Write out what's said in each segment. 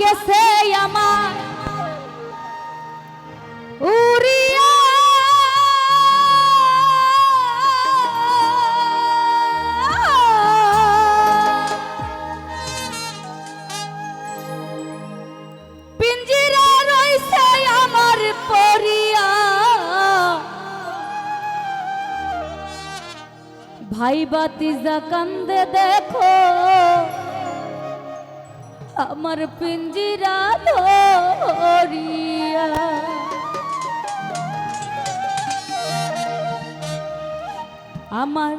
গেছে আমার। উড়িয়া। পিঞ্জিরা রইছে আমার পরিয়া। ভাই বাতিজা কান্দে দেখো। আমার পিঞ্জিরা ধরিয়া। আমার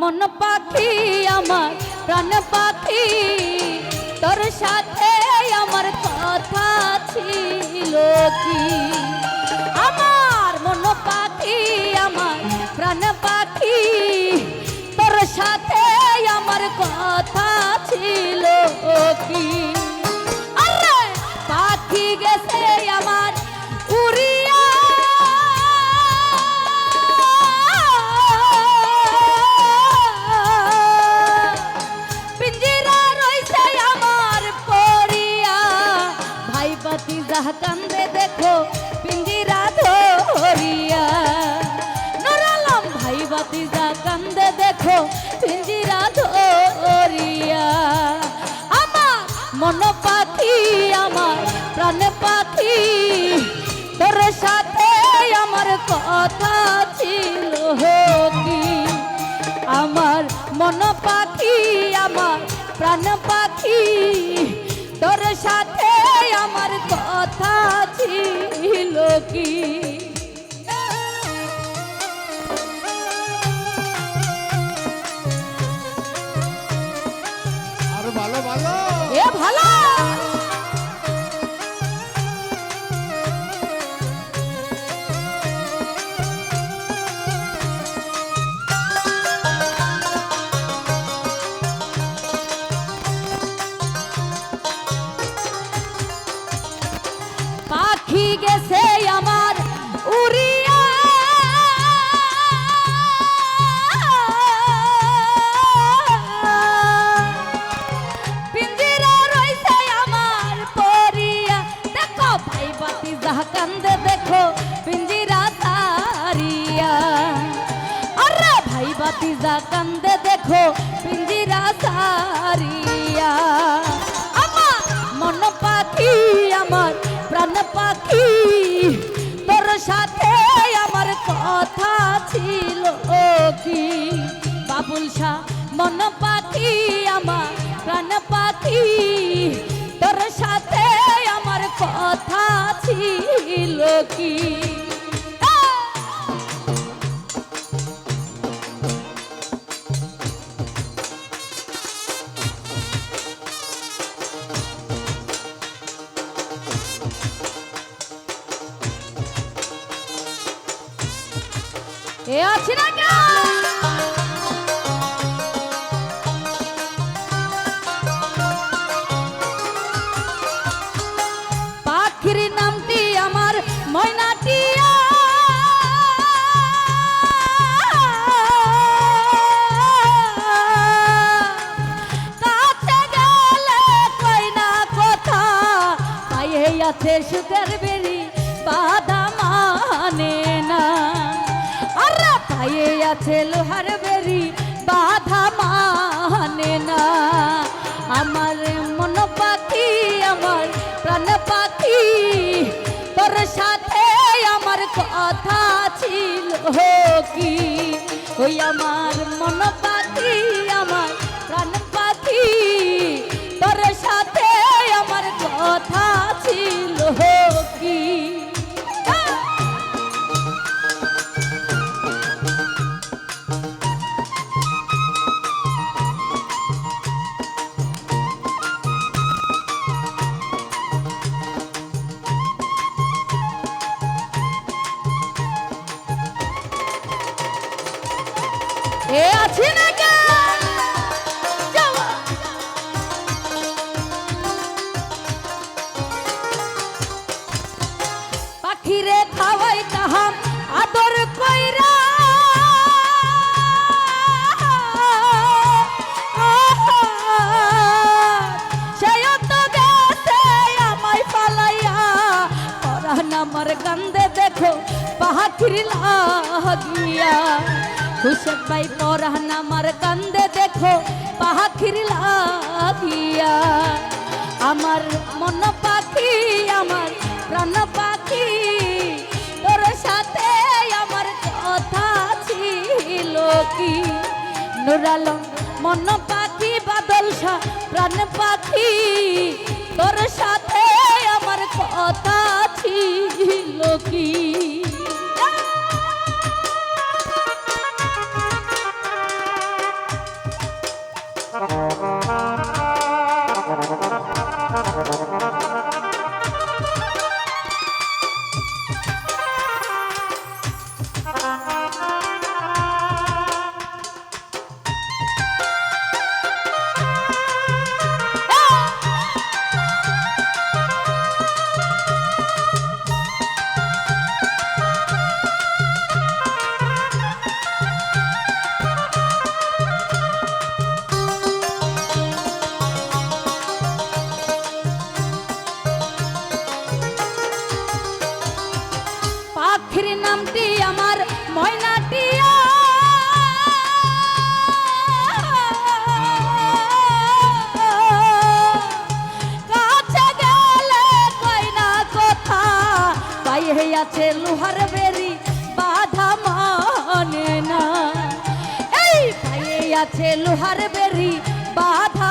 মন পাখি, আমার প্রাণ পাখি, তোর সাথে আমার কথা ছিল কি? আমার মন পাখি, আমার প্রাণ পাখি, তোর সাথে আমার কথা ছিল কি? যা কান্দে দেখো, পিঞ্জিরা ধরিয়া। আমার মন পাখি, আমার প্রাণ পাখি, তোর সাথে আমার কথা ছিল কি? আমার মন পাখি, আমার প্রাণ পাখি, তোর সাথে আমার কথা ছিল কি? ভালো ভালো এ ভালো পাখি গেছে দেখো পিঞ্জিরা সারিয়া। আমার মন পাখি, আমার প্রাণ পাখি, তোর সাথে আমার কথা ছিল কি? বাবুল শাহ, মন পাখি, আমার প্রাণ পাখি, তোর সাথে আমার কথা ছিল কি? এ আছে না? পাখির নামটি আমার ময়নাটিয়া আছে সুখের বেরি আরে আছে লোহার বেরি, বাধা মানে না। আমার মন পাখি, আমার প্রাণ পাখি, তোর সাথে আমার কথা ছিল কি? ওই আমার মন পাখি কান্দে দেখো পাহাড়ির লাগিয়া হুসেন ভাই পরান আমার কান্দে দেখো পাহাড়ির লাগিয়া আমার মন পাখি, আমার প্রাণ পাখি, তোর সাথে আমার কথা ছিল কি? নুরালম মন পাখি বাদল শাহ প্রাণ পাখি পাখির নামটি আমার ময়নাটিয়া আছে লোহার বেরি, বাধা মানে না। এই আছে লোহার বেরি, বাধা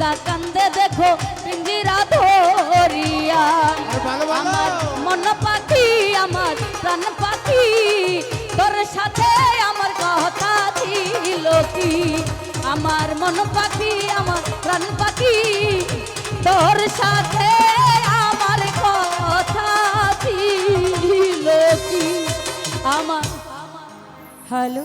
ভাই কান্দে দেখো পিঞ্জিরা ধরিয়া। আমার মন পাখি আমার প্রাণ পাখি তোর সাথে আমার কথা ছিল কি? আমার মন পাখি আমার প্রাণ পাখি তোর সাথে আমার কথা ছিল কি? আমার হ্যালো?